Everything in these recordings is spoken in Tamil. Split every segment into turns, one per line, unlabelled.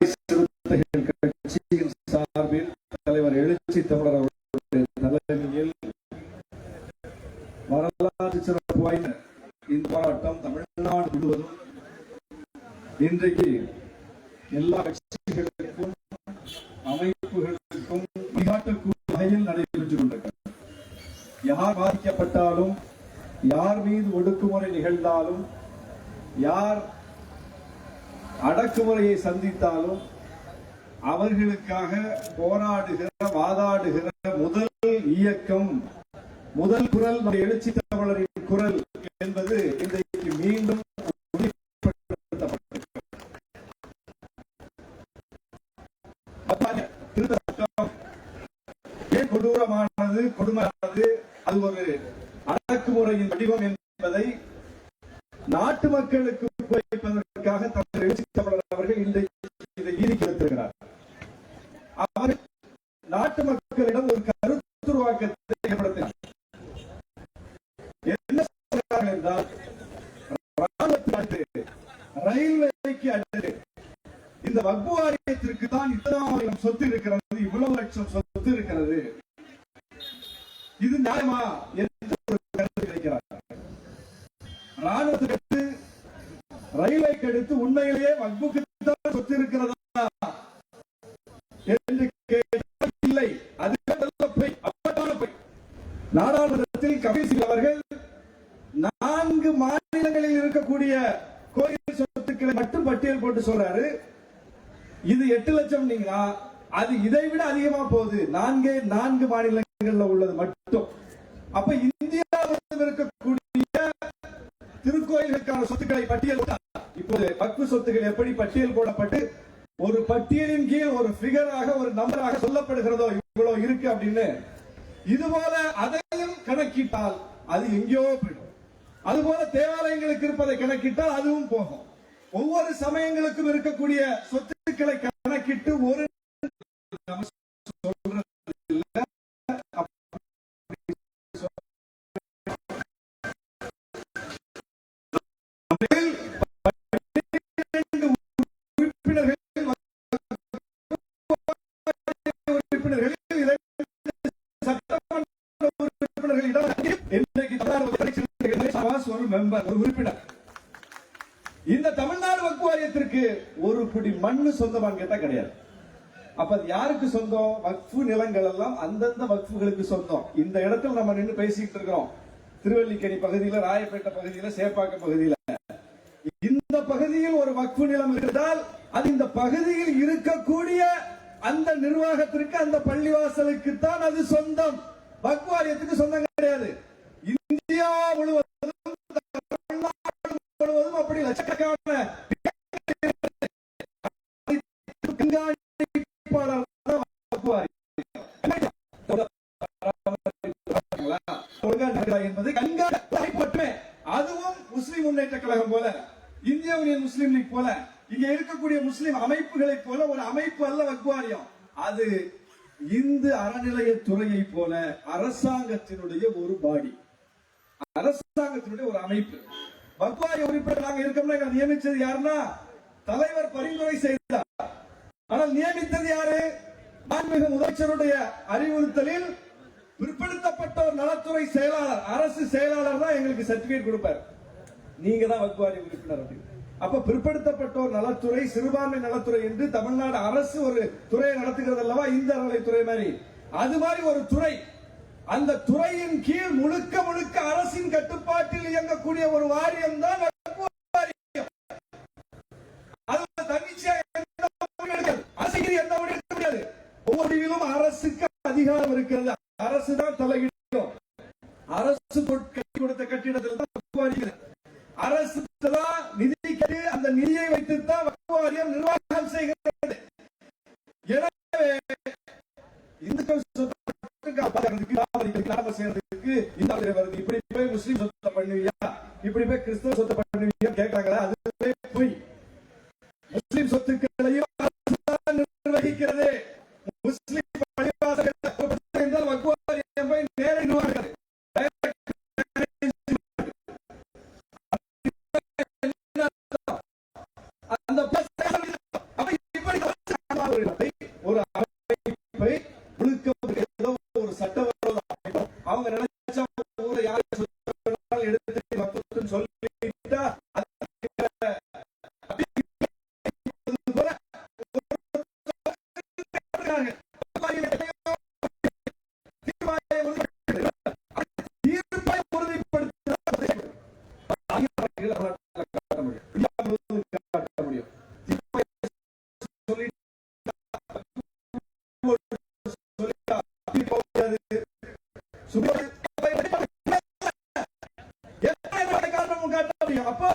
சிறுத்தைகள் கட்சியின் சார்பில் தலைவர் எழுச்சி தமிழர் அவர்களுடைய தலைமையில் வரலாற்று சிறப்பு வாய்ந்த இந்த போராட்டம் தமிழ்நாடு முழுவதும் இன்றைக்கு எல்லா கட்சிகளுக்கும் அமைப்புகளுக்கும் வழிகாட்டக்கூடிய வகையில் நடைபெற்று கொண்டிருக்கிறது. யார் பாதிக்கப்பட்டாலும் யார் மீது ஒடுக்குமுறை நிகழ்ந்தாலும் யார் அடக்குமுறையை சந்தித்தாலும் அவர்களுக்காக போராடுகிற வாதாடுகிற முதல் இயக்கம் முதல் குரல் நம்முடைய எழுச்சி தமிழரின் குரல் என்பது இன்றைக்கு மீண்டும் கொடூரமானது கொடுமையானது? அது ஒரு அடக்குமுறையின் வடிவம் என்பதை நாட்டு மக்களுக்கு அதற்காக தமிழர் எழுச்சி தமிழர் அவர்கள் இன்றைக்கு இதை ஈடுபடுத்திருக்கிறார் அவர் நாட்டு மக்களிடம் ஒரு கருத்துருவாக்கத்தை ஏற்படுத்தினார். என்ன சொல்றார்கள் என்றால் ராணுவத்துக்கு ரயில்வேக்கு அடுத்து இந்த வக்பு வாரியத்திற்கு தான் இத்தனாயிரம் சொத்து இருக்கிறது இவ்வளவு லட்சம் சொத்து இருக்கிறது. இது நியாயமா என்று ஒரு கருத்து கிடைக்கிறார். ராணுவத்திற்கு ரயிலை கெடுத்து உண்மையிலேயே வக்புக்கு சொத்து இருக்கிறதா என்று இல்லை. அது நாடாளுமன்றத்தில் கபில் அவர்கள் நான்கு மாநிலங்களில் இருக்கக்கூடிய கோயில் சொத்துக்களை மட்டும் பட்டியல் போட்டு சொல்றாரு. இது எட்டு லட்சம் நீங்களா? அது இதை விட அதிகமா போகுது. நான்கே நான்கு மாநிலங்கள்ல உள்ளது மட்டும். அப்ப இந்தியாவில் இருக்கக்கூடிய திருக்கோயிலுக்கான சொத்துக்களை பட்டியல் இப்போது வக்ஃபு சொத்துக்கள் எப்படி பட்டியல் போடப்பட்டு ஒரு பட்டியலின் கீழ் ஒரு பிகராக ஒரு நம்பராக சொல்லப்படுகிறதோ இவ்வளவு இருக்கு அப்படின்னு இது போல அதையும் கணக்கிட்டால் அது எங்கேயோ போயிடும். அதுபோல தேவாலயங்களுக்கு இருப்பதை கணக்கிட்டால் அதுவும் போகும். ஒவ்வொரு சமயங்களுக்கும் இருக்கக்கூடிய சொத்துக்களை கணக்கிட்டு ஒரு ஒரு மெம்பர் ஒரு உறுப்பினர். இந்த தமிழ்நாடு வக்கு வாரியத்திற்கு ஒரு குடி மண்ணு சொந்தமான்னு கேட்டா கிடையாது. அப்ப அது யாருக்கு சொந்தம்? வக்ஃபு நிலங்கள் எல்லாம் அந்தந்த வக்ஃபுகளுக்கு சொந்தம். இந்த இடத்துல நம்ம நின்று பேசிட்டு இருக்கிறோம். திருவல்லிக்கேணி பகுதியில ராயப்பேட்டை பகுதியில சேப்பாக்க பகுதியில. இந்த பகுதியில் ஒரு வக்ஃபு நிலம் இருந்தால் அது இந்த பகுதியில் இருக்கக்கூடிய அந்த நிர்வாகத்திற்கு அந்த பள்ளிவாசலுக்கு தான் அது சொந்தம். வக்ஃபு வாரியத்துக்கு சொந்தம் கிடையாது. இந்தியா முழுவதும் தமிழ்நாடு முழுவதும் அப்படி லட்சக்கணக்கான கண்காணிப்பாளர் என்பது கண்காணிப்பு மட்டுமே அதுவும் முஸ்லிம் முன்னேற்ற கழகம் போல இந்திய யூனியன் முஸ்லீம் லீக் போல இங்க இருக்கக்கூடிய முஸ்லிம் அமைப்புகளை போல ஒரு அமைப்பு அல்ல வக்வாரியம் அது இந்து அறநிலையத்துறையை போல அரசாங்கத்தினுடைய ஒரு பாடி. அரசாங்கத்தினுடைய ஒரு அமைப்பு. வக்வாரிய உறுப்பினர் நாங்க இருக்கோம்னா எங்களை நியமிச்சது யாருன்னா தலைவர் பரிந்துரை செய்தார். ஆனால் நியமித்தது யாரு? மாண்புமிகு முதலமைச்சருடைய அறிவுறுத்தலில் பிற்படுத்தப்பட்ட ஒரு நலத்துறை செயலாளர் அரசு செயலாளர் தான் எங்களுக்கு சர்டிபிகேட் கொடுப்பார். நீங்க தான் வக்குவாரி உறுப்பினர் அப்படின்னு. அப்ப பிற்படுத்தப்பட்டோர் நலத்துறை சிறுபான்மை நலத்துறை என்று தமிழ்நாடு அரசு ஒரு துறையை நடத்துகிறது அல்லவா? இந்த அறநிலைத்துறை மாதிரி. அது மாதிரி ஒரு துறை. அந்த துறையின் கீழ் முழுக்க முழுக்க அரசின் கட்டுப்பாட்டில் இயங்கக்கூடிய ஒரு வாரியம் தான் வக்ஃபு அரசுக்கு முடியாது. அரசுக்கு அதிகாரம் இருக்கிறது. அரசு தான் தலையிடும் அரசு கொடுத்த கட்டிடத்தில் தான் வக்ஃபு வாரியம் இருக்குது. அரசு தான் நிதி கட்டி அந்த நிதியை வைத்து தான் வக்ஃபு வாரியம் நிர்வாகம்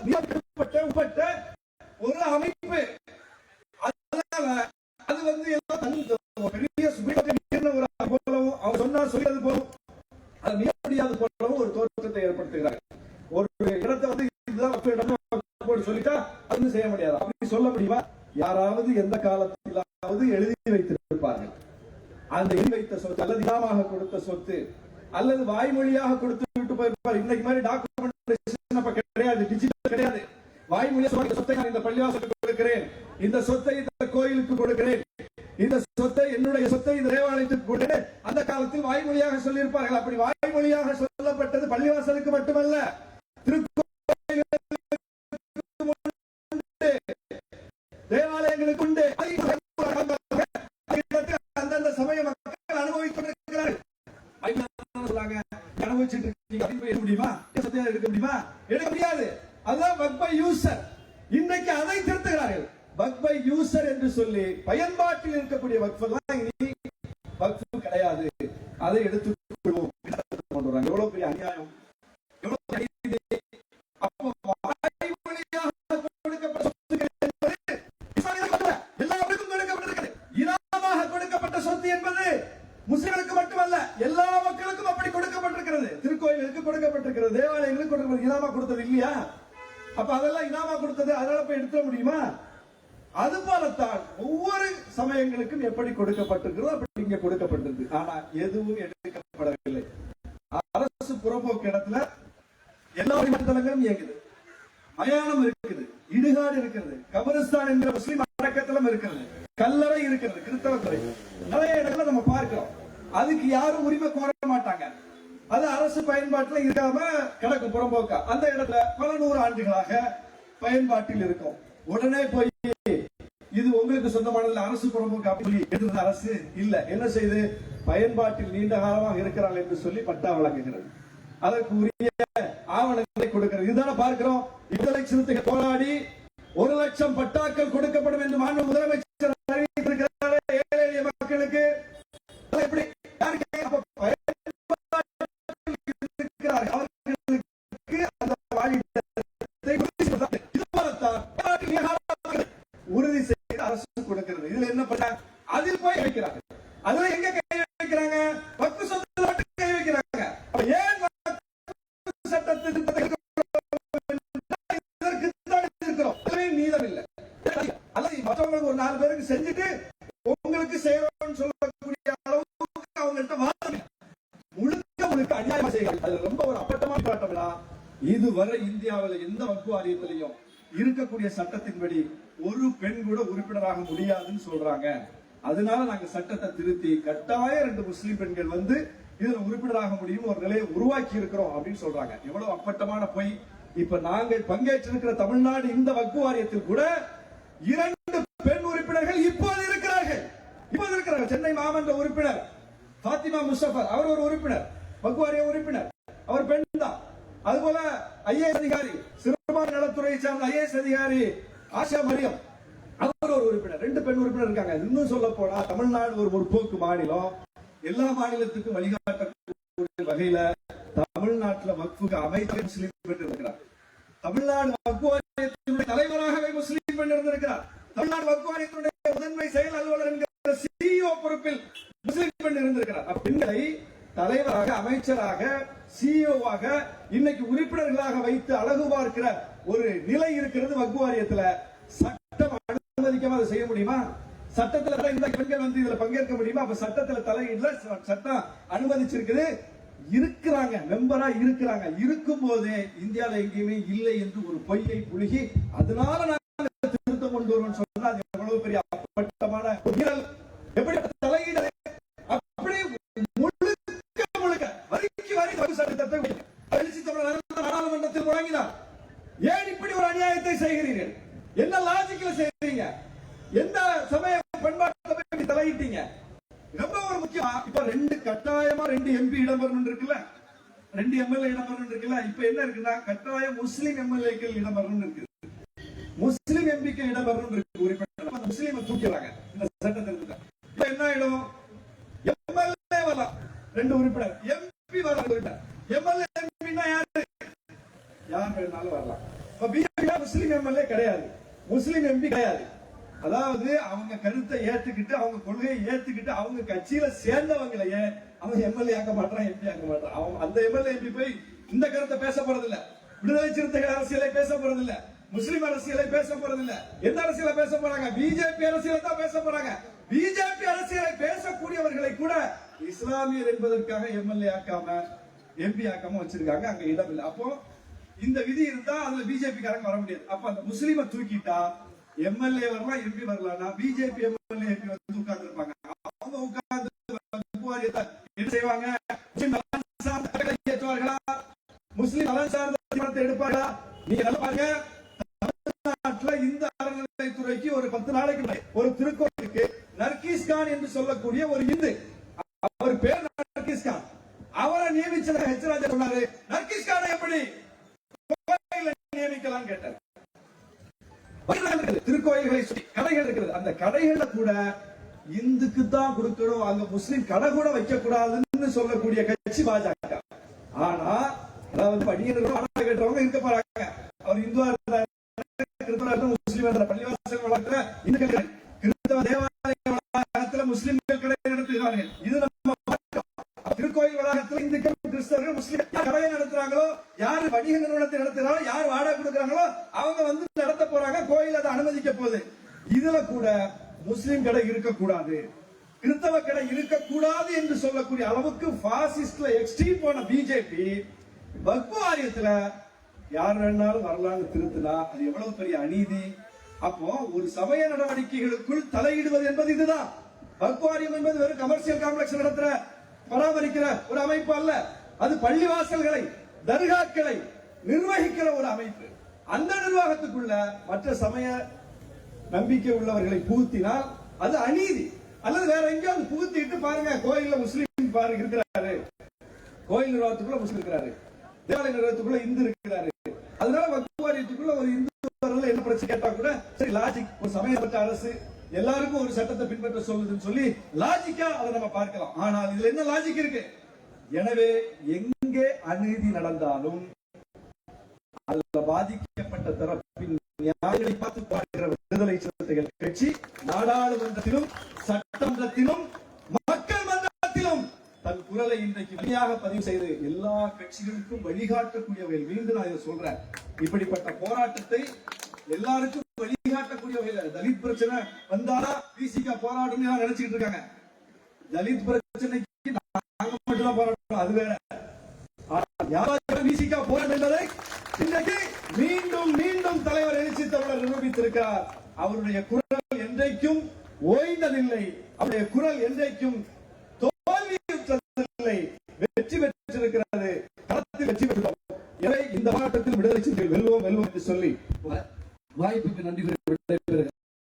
உட்பட்ட ஒரு அமைப்பு அதனால அது வந்து ஏதோ பெரிய சொன்னா சொல்லியது போலவும் அதை மீற முடியாது போலவும் ஒரு தோற்றத்தை ஏற்படுத்துகிறார் ஒரு இடத்தை வந்து இதுதான் சொல்லிட்டா அது செய்ய முடியாது அப்படி சொல்ல முடியுமா யாராவது எந்த காலத்திலாவது எழுதி வைத்திருப்பார்கள் அந்த எழுதி வைத்த சொத்து அல்லது இனமாக கொடுத்த சொத்து அல்லது வாய்மொழியாக கொடுத்து விட்டு போயிருப்பார் இன்னைக்கு மாதிரி டாக்குமெண்ட் அப்ப கிடையாது டிஜிட்டல் கிடையாது. வாய்மொழியா சொல்ற சொத்தை நான் இந்த பள்ளிவாசலுக்கு கொடுக்கிறேன். இந்த சொத்தை இந்த கோயிலுக்கு கொடுக்கிறேன். இந்த சொத்தை என்னுடைய சொத்தை இந்த தேவாலயத்துக்கு கொடுக்கிறேன். அந்த காலத்தில் வாய்மொழியாக சொல்லியிருப்பார்கள். அப்படி வாய்மொழியாக சொல்லப்பட்டது பள்ளிவாசலுக்கு மட்டுமல்ல தேவாலயங்களுக்கு உண்டு. அந்தந்த சமய மக்கள் அனுபவித்து கொண்டிருக்கிறார்கள். அனுபவிச்சுட்டு இருக்கீங்க எடுக்க முடியுமா எடுக்க முடியுமா எடுக்க முடியாது அதுதான் பக் பை யூசர் இன்னைக்கு அதை திருத்துகிறார்கள் பக் பை யூசர் என்று சொல்லி பயன்பாட்டில் இருக்கக்கூடிய வக்ஃபெல்லாம் இனி வக்ஃபு கிடையாது அதை எடுத்துக் கொடுக்கப்பட்டிருக்கிறது தேவாலயங்களுக்கு கொடுக்கப்பட்ட இனாமா கொடுத்தது இல்லையா? அப்ப அதெல்லாம் இனாமா கொடுத்தது அதனால போய் எடுத்துட முடியுமா? அது போலத்தான் ஒவ்வொரு சமயங்களுக்கும் எப்படி கொடுக்கப்பட்டிருக்கிறதோ அப்படி இங்க கொடுக்கப்பட்டிருக்கு. ஆனா எதுவும் எடுக்கப்படவில்லை. அரசு புறம்போக்கு இடத்துல எல்லா வழித்தலங்களும் இயங்குது. மயானம் இருக்குது இடுகாடு இருக்கிறது கபரிஸ்தான் என்ற முஸ்லீம் அடக்கத்தலம் இருக்கிறது கல்லறை இருக்கிறது கிறிஸ்தவ துறை. நிறைய இடத்துல நம்ம பார்க்கிறோம். அதுக்கு யாரும் உரிமை கோர மாட்டாங்க. அது அரசு பயன்பாட்டுல இருக்காம கிடக்கும் புறம்போக்கா. அந்த இடத்துல பல நூறு ஆண்டுகளாக பயன்பாட்டில் இருக்கும். உடனே போய் இது உங்களுக்கு சொந்தமானதுல அரசு புறம்போக்கு அப்படி சொல்லி அரசு இல்ல. என்ன செய்து? பயன்பாட்டில் நீண்ட காலமாக இருக்கிறார்கள் என்று சொல்லி பட்டா வழங்குகிறது அதற்கு உரிய ஆவணங்களை கொடுக்கிறது. இதுதானே பார்க்கிறோம். விடுதலை சிறுத்தைகள் போராடி ஒரு லட்சம் பட்டாக்கள் கொடுக்கப்படும் என்று மாநில முதலமைச்சர் சட்டத்தின்படி ஒரு பெண் கூட உறுப்பினராக முடியாதுன்னு சொல்றாங்க. அதனால நாங்க சட்டத்தை திருத்தி கட்டாயம் ரெண்டு முஸ்லீம் பெண்கள் வந்து இதுல உறுப்பினராக முடியும் ஒரு நிலையை உருவாக்கி இருக்கிறோம் அப்படின்னு சொல்றாங்க. எவ்வளவு அப்பட்டமான பொய். இப்ப நாங்கள் பங்கேற்றிருக்கிற தமிழ்நாடு இந்த வக்கு வாரியத்தில் கூட இரண்டு பெண் உறுப்பினர்கள் இப்போது இருக்கிறார்கள். இப்போது இருக்கிறார்கள். சென்னை மாமன்ற உறுப்பினர் பாத்திமா முஸ்தபர் அவர் ஒரு உறுப்பினர். பக்குவாரிய உறுப்பினர். அவர் பெண் தான். அதுபோல ஐஏஎஸ் அதிகாரி சிறுபான்மை நலத்துறையை சார்ந்த ஐஏஎஸ் அதிகாரி ஆஷா மரியம். அவர் ஒரு உறுப்பினர் ரெண்டு பெண் உறுப்பினர் இருக்காங்க. இன்னும் சொல்ல போனா தமிழ்நாடு ஒரு முற்போக்கு மாநிலம். எல்லா மாநிலத்துக்கும் வழிகாட்டக்கூடிய வகையில தமிழ்நாட்டில் வக்ஃபுக்கு அமைச்சர் முஸ்லீம் பெண் இருக்கிறார் தமிழ்நாடு வக்ஃபு வாரியத்தினுடைய தலைவராகவே முஸ்லீம் பெண் இருந்திருக்கிறார். தமிழ்நாடு வக்ஃபு வாரியத்தினுடைய முதன்மை செயல் அலுவலர் என்கிற சிஇஓ பொறுப்பில் முஸ்லீம் பெண் இருந்திருக்கிறார். பெண்களை தலைவராக அமைச்சராக சிஇஓவாக இன்னைக்கு உறுப்பினர்களாக வைத்து அழகு பார்க்கிற ஒரு நிலை இருக்கிறது வக்பு வாரியத்துல சட்டம் அனுமதிக்காம அதை செய்ய முடியுமா? சட்டத்துல இந்த பெண்கள் வந்து இதுல பங்கேற்க முடியுமா? அப்ப சட்டத்துல தலையிடல சட்டம் அனுமதிச்சிருக்குது. இருக்கிறாங்க மெம்பரா இருக்கிறாங்க. இருக்கும் போதே இந்தியால எங்கேயுமே இல்லை என்று ஒரு பொய்யை புழுகி அதனால நாங்கள் திருத்தம் கொண்டு வருவோம் சொன்னா எவ்வளவு பெரிய அப்பட்டமான செய்கிறீர்கள்? என்ன லாஜிக்கில் செய்றீங்க எந்த சமய பண்பாட்டுல தலையிட்டீங்க? ரொம்ப ஒரு முக்கியமா இப்ப ரெண்டு கட்டாயமா ரெண்டு எம்பி இடம்பெறணும் இருக்குல்ல? ரெண்டு எம்எல்ஏ இடம்பெறணும் இருக்குல்ல? இப்ப என்ன இருக்குன்னா கட்டாயம் முஸ்லிம் எம்எல்ஏக்கள் இடம்பெறணும் இருக்கு முஸ்லிம் எம்பிக்கள் இடம்பெறணும் இருக்கு உறுப்பினர் முஸ்லீமை தூக்கிறாங்க இந்த சட்டத்திற்கு இப்ப என்ன ஆயிடும் எம்எல்ஏ வரலாம் ரெண்டு உறுப்பினர் எம்பி வரலாம் உறுப்பினர் எம்எல்ஏ எம்பின்னா யாரு யார் வேணாலும் வரலாம் இப்ப பிஜேபி முஸ்லிம் எம்எல்ஏ கிடையாது முஸ்லிம் எம்பி கிடையாது. அதாவது அவங்க கருத்தை ஏத்துக்கிட்டு அவங்க கொள்கையை ஏத்துக்கிட்டு அவங்க கட்சியில சேர்ந்தவங்களையே அவன் எம்எல்ஏ ஆக்க மாட்டான் எம்பி ஆக்க மாட்டான் அவன் அந்த எம்எல்ஏ எம்பி போய் இந்த கருத்தை பேச போறது இல்ல விடுதலை சிறுத்தைகள் அரசியலை பேச போறது இல்ல முஸ்லிம் அரசியலை பேச போறது இல்ல எந்த அரசியல பேச போறாங்க? பிஜேபி அரசியலை தான் பேச போறாங்க. பிஜேபி அரசியலை பேசக்கூடியவர்களை கூட கூட இஸ்லாமியர் என்பதற்காக எம்எல்ஏ ஆக்காம எம்பி ஆக்காம வச்சிருக்காங்க. அங்க இடம் இல்லை. அப்போ இந்த விதி இருந்தா அதுல பிஜேபி காரங்க வர முடியாது. அப்ப அந்த முஸ்லீமை தூக்கிட்டா எம்எல்ஏ வரலாம் எம்பி வரலாம். பிஜேபி எம்எல்ஏ எம்பி வந்து உட்கார்ந்து இருப்பாங்க அவங்க உட்கார்ந்து என்ன செய்வாங்க? முஸ்லிம் நலன் சார்ந்த கட்டளை இயற்றுவார்களா தீர்மானத்தை நீங்க நல்லா பாருங்க. தமிழ்நாட்டுல இந்த அறநிலைத்துறைக்கு ஒரு பத்து நாளைக்கு ஒரு திருக்கோயிலுக்கு நர்கீஸ் கான் என்று சொல்லக்கூடிய ஒரு இந்து அவர் பேர் நர்கீஸ் கான். அவரை நியமிச்சத ஹெச் ராஜா சொன்னாரு. நர்கீஸ் கான் எப்படி? திருக்கோயில்களை சுற்றி கடைகள் இருக்கிறது அந்த கடைகள்ல கூட இந்துக்கு தான் கொடுக்கணும். அங்க முஸ்லீம் கடை கூட வைக்க கூடாதுன்னு சொல்லக்கூடிய கட்சி பாஜக. ஆனா அதாவது படிக்கிறவங்க ஆனா கேட்டவங்க இருக்க போறாங்க. அவர் இந்துவா இருந்தா முஸ்லீம் என்ற பள்ளிவாசல் வளர்க்கிற இந்துக்கள் கிறிஸ்தவ தேவாலய வளாகத்துல முஸ்லீம்கள் கடை நடத்துகிறார்கள் இது நம்ம திருக்கோயில் வளாகத்துல இந்துக்கள் கிறிஸ்தவர்கள் முஸ்லீம் கடையை நடத்துறாங்களோ யார் வணிக நிறுவனத்தை நடத்துறாங்களோ யார் வாடகை கொடுக்குறாங்களோ அவங்க வந்து போறாங்க கோயில் அதை அனுமதிக்க போகுது. இதுல கூட முஸ்லிம் கடை இருக்கக்கூடாது. கிறிஸ்தவ கடை இருக்கக்கூடாது என்று சொல்லக்கூடிய அளவுக்கு பாசிஸ்ட்ல எக்ஸ்ட்ரீம் போன பிஜேபி வக்குவாரியத்துல யார் வேணாலும் வரலாம்னு திருத்தினா அது எவ்வளவு பெரிய அநீதி. அப்போ ஒரு சமய நடவடிக்கைகளுக்குள் தலையிடுவது என்பது இதுதான். வக்குவாரியம் என்பது வெறும் கமர்ஷியல் காம்ப்ளெக்ஸ் நடத்துற பராமரிக்கிற ஒரு அமைப்பு அல்ல. அது பள்ளிவாசல்களை தர்காக்களை நிர்வகிக்கிற ஒரு அமைப்பு. அந்த நிர்வாகத்துக்குள்ள மற்ற சமய நம்பிக்கை உள்ளவர்களை புகுத்தினால் அது அநீதி. அல்லது வேற எங்கேயாவது புகுத்திட்டு பாருங்க கோயில்ல முஸ்லீம் பாருங்க இருக்கிறாரு. கோயில் நிர்வாகத்துக்குள்ள முஸ்லீம் இருக்கிறாரு. தேவாலய நிர்வாகத்துக்குள்ள இந்து இருக்கிறாரு. அதனால வக்குவாரியத்துக்குள்ள ஒரு இந்து என்ன பிரச்சனை கேட்டா கூட சரி லாஜிக் ஒரு சமயப்பட்ட அரசு எல்லாருக்கும் ஒரு சட்டத்தை பின்பற்ற சொல்லுதுன்னு சொல்லி லாஜிக்கா அதை நம்ம பார்க்கலாம். ஆனால் இதுல என்ன லாஜிக் இருக்கு? எனவே எங்கே அநீதி நடந்தாலும் அதுல பாதிக்கப்பட்ட தரப்பின் நியாயங்களை பார்த்து பாடுகிற விடுதலை சிறுத்தைகள் கட்சி நாடாளுமன்றத்திலும் சட்டமன்றத்திலும் மக்கள் மன்றத்திலும் தன் குரலை இன்றைக்கு வெளியாக பதிவு செய்து எல்லா கட்சிகளுக்கும் வழிகாட்டக்கூடியவர்கள் வகையில் மீண்டும் நான் இதை சொல்றேன். இப்படிப்பட்ட போராட்டத்தை எல்லாருக்கும் வழிகாட்டக்கூடிய வகையில தலித் பிரச்சனை வந்தாலும் பிசிக போராடும் நினைச்சிட்டு இருக்காங்க. தலித் பிரச்சனைக்கு நாங்க மட்டும் தான் போராட்டணும் அது வேற யாராவது விசிகா போராட்டம் என்பதை இன்றைக்கு மீண்டும் மீண்டும் தலைவர் எழுச்சி தமிழர் நிரூபித்திருக்கிறார் அவருடைய